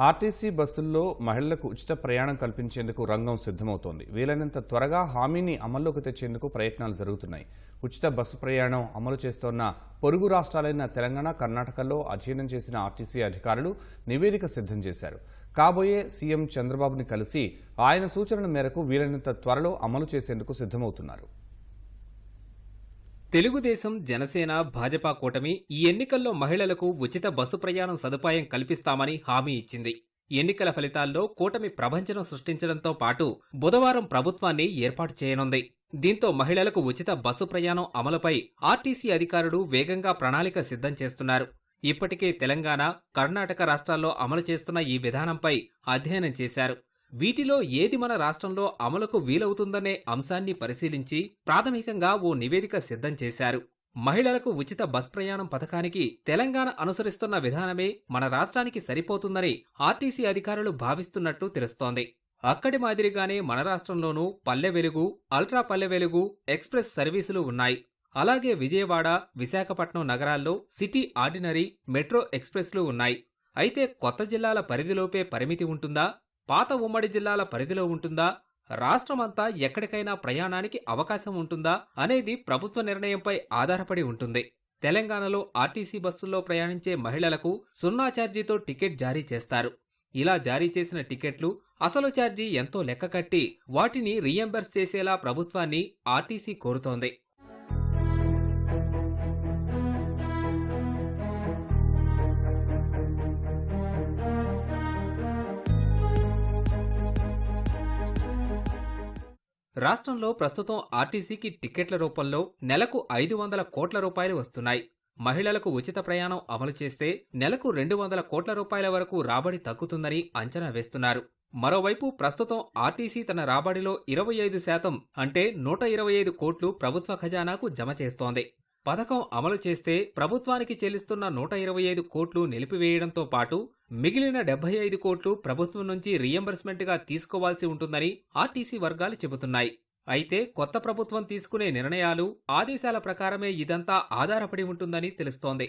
RTC బస్సుల్లో మహిళలకు ఉచిత ప్రయాణం కల్పించేందుకు రంగం సిద్ధమవుతోంది. వీలైనంత త్వరగా హామీని అమల్లోకి తెచ్చేందుకు ప్రయత్నాలు జరుగుతున్నాయి. ఉచిత బస్సు ప్రయాణం అమలు చేస్తోన్న పొరుగు రాష్ట్రాలైన తెలంగాణ కర్ణాటకలో అధ్యయనం చేసిన ఆర్టీసీ అధికారులు నివేదిక సిద్ధం చేశారు. కాబోయే సీఎం చంద్రబాబుని కలిసి ఆయన సూచనల మేరకు వీలైనంత త్వరలో అమలు చేసేందుకు సిద్ధమవుతున్నారు. తెలుగుదేశం జనసేన భాజపా కూటమి ఈ ఎన్నికల్లో మహిళలకు ఉచిత బస్సు ప్రయాణం సదుపాయం కల్పిస్తామని హామీ ఇచ్చింది. ఎన్నికల ఫలితాల్లో కూటమి ప్రభంజనం సృష్టించడంతో పాటు బుధవారం ప్రభుత్వాన్ని ఏర్పాటు చేయనుంది. దీంతో మహిళలకు ఉచిత బస్సు ప్రయాణం అమలుపై ఆర్టీసీ అధికారులు వేగంగా ప్రణాళిక సిద్ధం చేస్తున్నారు. ఇప్పటికే తెలంగాణ కర్ణాటక రాష్ట్రాల్లో అమలు చేస్తున్న ఈ విధానంపై అధ్యయనం చేశారు. వీటిలో ఏది మన రాష్ట్రంలో అమలుకు వీలవుతుందనే అంశాన్ని పరిశీలించి ప్రాథమికంగా ఓ నివేదిక సిద్ధం చేశారు. మహిళలకు ఉచిత బస్ ప్రయాణం పథకానికి తెలంగాణ అనుసరిస్తున్న విధానమే మన రాష్ట్రానికి సరిపోతుందని ఆర్టీసీ అధికారులు భావిస్తున్నట్టు తెలుస్తోంది. అక్కడి మాదిరిగానే మన రాష్ట్రంలోనూ పల్లె వెలుగు అల్ట్రా పల్లె వెలుగు ఎక్స్ప్రెస్ సర్వీసులు ఉన్నాయి. అలాగే విజయవాడ విశాఖపట్నం నగరాల్లో సిటీ ఆర్డినరీ మెట్రో ఎక్స్ప్రెస్లు ఉన్నాయి. అయితే కొత్త జిల్లాల పరిధిలోపే పరిమితి ఉంటుందా? పాత ఉమ్మడి జిల్లాల పరిధిలో ఉంటుందా? రాష్ట్రమంతా ఎక్కడికైనా ప్రయాణానికి అవకాశం ఉంటుందా? అనేది ప్రభుత్వ నిర్ణయంపై ఆధారపడి ఉంటుంది. తెలంగాణలో ఆర్టీసీ బస్సుల్లో ప్రయాణించే మహిళలకు సున్నా ఛార్జీతో టికెట్ జారీ చేస్తారు. ఇలా జారీ చేసిన టికెట్లు అసలు ఛార్జీ ఎంతో లెక్క కట్టి వాటిని రీఎంబర్స్ చేసేలా ప్రభుత్వాన్ని ఆర్టీసీ కోరుతోంది. రాష్ట్రంలో ప్రస్తుతం ఆర్టీసీకి టిక్కెట్ల రూపంలో నెలకు ఐదు వందల కోట్ల రూపాయలు వస్తున్నాయి. మహిళలకు ఉచిత ప్రయాణం అమలు చేస్తే నెలకు రెండు వందల కోట్ల రూపాయల వరకు రాబడి తగ్గుతుందని అంచనా వేస్తున్నారు. మరోవైపు ప్రస్తుతం ఆర్టీసీ తన రాబడిలో ఇరవై ఐదు శాతం అంటే నూట ఇరవై ఐదు కోట్లు ప్రభుత్వ ఖజానాకు జమ చేస్తోంది. పథకం అమలు చేస్తే ప్రభుత్వానికి చెల్లిస్తున్న నూట ఇరవై ఐదు కోట్లు నిలిపివేయడంతో పాటు మిగిలిన డెబ్బై ఐదు కోట్లు ప్రభుత్వం నుంచి రీఎంబర్స్మెంట్గా తీసుకోవాల్సి ఉంటుందని ఆర్టీసీ వర్గాలు చెబుతున్నాయి. అయితే కొత్త ప్రభుత్వం తీసుకునే నిర్ణయాలు ఆదేశాల ప్రకారమే ఇదంతా ఆధారపడి ఉంటుందని తెలుస్తోంది.